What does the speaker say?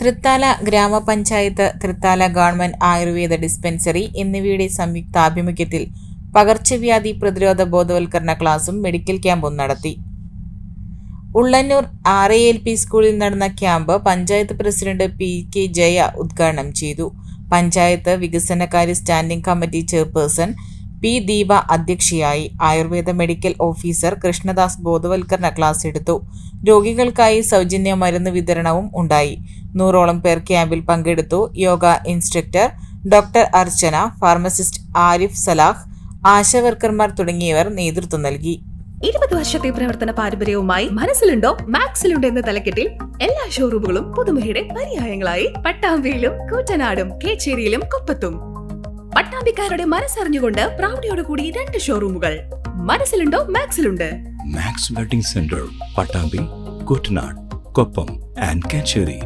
തൃത്താല ഗ്രാമപഞ്ചായത്ത് Thrithala government Ayurveda dispensary എന്നിവയുടെ സംയുക്താഭിമുഖ്യത്തിൽ പകർച്ചവ്യാധി പ്രതിരോധ ബോധവൽക്കരണ ക്ലാസും മെഡിക്കൽ ക്യാമ്പും നടത്തി. Ullannoor R A L P സ്കൂളിൽ നടന്ന camp panchayat president P K Jaya ഉദ്ഘാടനം ചെയ്തു. പഞ്ചായത്ത് വികസനകാര്യ standing committee chairperson P Deepa അധ്യക്ഷയായി ആയുർവേദ മെഡിക്കൽ ഓഫീസർ കൃഷ്ണദാസ് ബോധവൽക്കരണ ക്ലാസ് എടുത്തു. രോഗികൾക്കായി സൗജന്യ മരുന്ന് വിതരണവും ഉണ്ടായി. നൂറോളം പേർ ക്യാമ്പിൽ പങ്കെടുത്തു. Yoga instructor doctor Archana pharmacist Arif Salah ആശാവർക്കർമാർ തുടങ്ങിയവർ നേതൃത്വം നൽകി. ഇരുപത് വർഷത്തെ പ്രവർത്തന പാരമ്പര്യവുമായി മനസ്സിലുണ്ടോ? മാക്സിലുണ്ടോ എന്ന തലക്കെട്ടിൽ എല്ലാ ഷോറൂമുകളും പുതുമയുടെ പര്യായങ്ങളായി. പട്ടാമ്പിയിലും കൂറ്റനാടും കേച്ചേരിയിലും കൊപ്പത്തും. പട്ടാമ്പിക്കാരുടെ മനസ്സറിഞ്ഞുകൊണ്ട് പ്രൗഢിയോട് കൂടി രണ്ട് ഷോറൂമുകൾ മനസ്സിലുണ്ടോ? മാക്സിലുണ്ട്. Max wedding centre Pattambi Koottanad Koppam and Kacheri.